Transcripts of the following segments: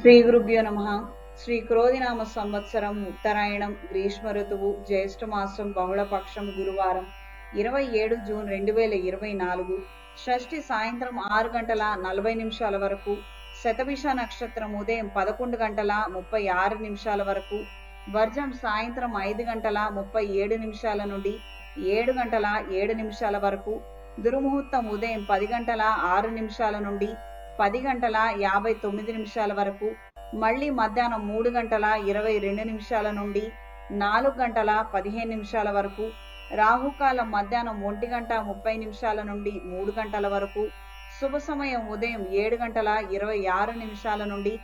శ్రీ గురుభ్యో నమ. శ్రీ క్రోధినామ సంవత్సరం ఉత్తరాయణం గ్రీష్మ ఋతువు జ్యేష్ఠమాసం బహుళపక్షం గురువారం ఇరవై ఏడు జూన్ రెండు వేల ఇరవై నాలుగు షష్ఠి సాయంత్రం ఆరు గంటల నలభై నిమిషాల వరకు శతభిష నక్షత్రం ఉదయం పదకొండు గంటల ముప్పై ఆరు నిమిషాల వరకు వర్జం సాయంత్రం ఐదు గంటల ముప్పై ఏడు నిమిషాల నుండి ఏడు గంటల ఏడు నిమిషాల వరకు దుర్ముహూర్తం ఉదయం పది గంటల ఆరు నిమిషాల నుండి పది గంటల యాభై తొమ్మిది నిమిషాల వరకు మళ్ళీ మధ్యాహ్నం మూడు గంటల ఇరవై రెండు నిమిషాల నుండి నాలుగు గంటల పదిహేను నిమిషాల వరకు రాహుకాలం మధ్యాహ్నం ఒంటి గంట ముప్పై నిమిషాల నుండి మూడు గంటల వరకు శుభ సమయం ఉదయం ఏడు గంటల ఇరవై ఆరు నిమిషాల నుండి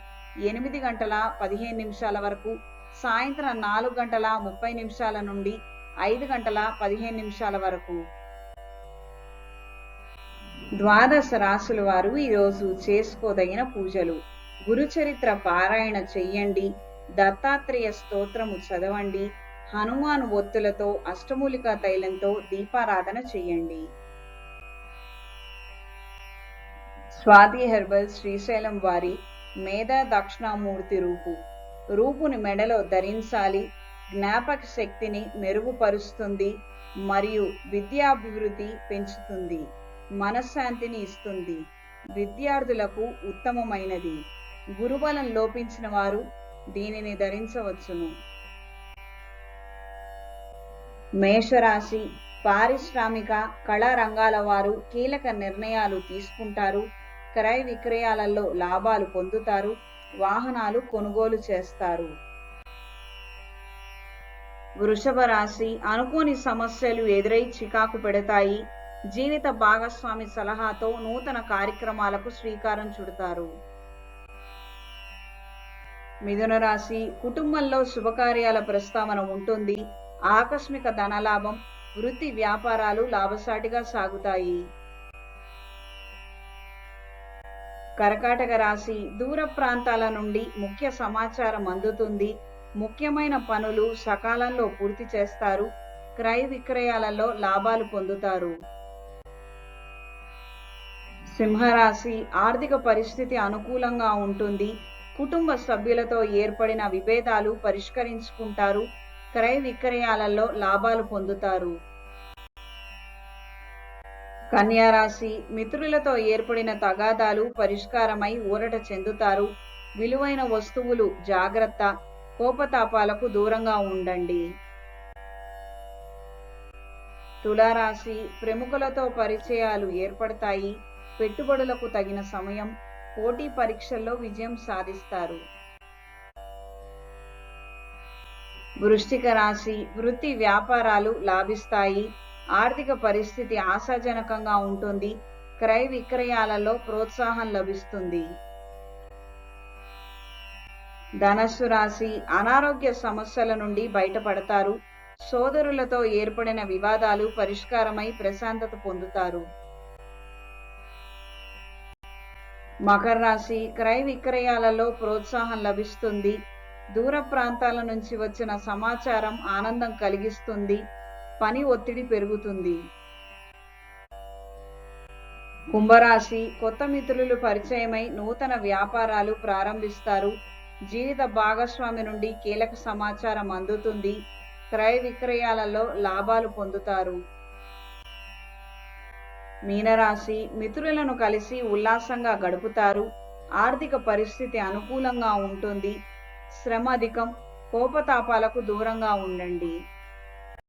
ఎనిమిది గంటల పదిహేను నిమిషాల వరకు సాయంత్రం నాలుగు గంటల ముప్పై నిమిషాల నుండి ఐదు గంటల పదిహేను నిమిషాల వరకు. ద్వాదశ రాసుల వారు ఈరోజు చేసుకోదగిన పూజలు. గురుచరిత్ర పారాయణ చెయ్యండి. దత్తాత్రేయ స్తోత్రము చదవండి. హనుమాన్ ఒత్తులతో అష్టమూలికా తైలంతో దీపారాధన చెయ్యండి. స్వాతి హెర్బల్ శ్రీశైలం వారి మేధ దక్షిణామూర్తి రూపు. రూపుని మెడలో ధరించాలి. జ్ఞాపక శక్తిని మెరుగుపరుస్తుంది మరియు విద్యాభివృద్ధి పెంచుతుంది. మనశ్శాంతిని ఇస్తుంది. విద్యార్థులకు ఉత్తమమైనది. గురుబలం లోపించిన వారు దీనిని ధరించవచ్చును. మేషరాశి పారిశ్రామిక కళారంగాల వారు కీలక నిర్ణయాలు తీసుకుంటారు. క్రయ విక్రయాలలో లాభాలు పొందుతారు. వాహనాలు కొనుగోలు చేస్తారు. వృషభ రాశి అనుకోని సమస్యలు ఎదురై చికాకు పెడతాయి. జీవిత భాగస్వామి సలహాతో నూతన కార్యక్రమాలకు శ్రీకారం చుడతారు. మిథున రాశి కుటుంబంలో శుభకార్యాల ప్రస్తావన ఉంటుంది. ఆకస్మిక ధనలాభం వృత్తి వ్యాపారాలు లాభసాటిగా సాగుతాయి. కర్కాటక రాశి దూర ప్రాంతాల నుండి ముఖ్య సమాచారం అందుతుంది. ముఖ్యమైన పనులు సకాలంలో పూర్తి చేస్తారు. క్రయ విక్రయాలలో లాభాలు పొందుతారు. సింహరాశి ఆర్థిక పరిస్థితి అనుకూలంగా ఉంటుంది. కుటుంబ సభ్యులతో ఏర్పడిన విభేదాలు పరిష్కరించుకుంటారు. క్రయ విక్రయాలలో లాభాలు పొందుతారు. కన్యారాశి మిత్రులతో ఏర్పడిన తగాదాలు పరిష్కారమై ఊరట చెందుతారు. విలువైన వస్తువులు జాగ్రత్త కోపతాపాలకు దూరంగా ఉండండి. తులారాశి ప్రముఖులతో పరిచయాలు ఏర్పడతాయి. పెట్టుబడులకు తగిన సమయం పోటీ పరీక్షల్లో విజయం సాధిస్తారు. వృష్టిక రాశి వృత్తి వ్యాపారాలు లాభిస్తాయి. ఆర్థిక పరిస్థితి ఆశాజనకంగా ఉంటుంది. క్రయ విక్రయాలలో ప్రోత్సాహం లభిస్తుంది. ధనస్సు రాశి అనారోగ్య సమస్యల నుండి బయటపడతారు. సోదరులతో ఏర్పడిన వివాదాలు పరిష్కారమై ప్రశాంతత పొందుతారు. మకర రాశి క్రయ విక్రయాలలో ప్రోత్సాహం లభిస్తుంది. దూర ప్రాంతాల నుంచి వచ్చిన సమాచారం ఆనందం కలిగిస్తుంది. పని ఒత్తిడి పెరుగుతుంది. కుంభరాశి కొత్త మిత్రులు పరిచయమై నూతన వ్యాపారాలు ప్రారంభిస్తారు. జీవిత భాగస్వామి నుండి కీలక సమాచారం అందుతుంది. క్రయ విక్రయాలలో లాభాలు పొందుతారు. మీనరాశి మిత్రులను కలిసి ఉల్లాసంగా గడుపుతారు. ఆర్థిక పరిస్థితి అనుకూలంగా ఉంటుంది. శ్రమ అధికం. కోపతాపాలకు దూరంగా ఉండండి.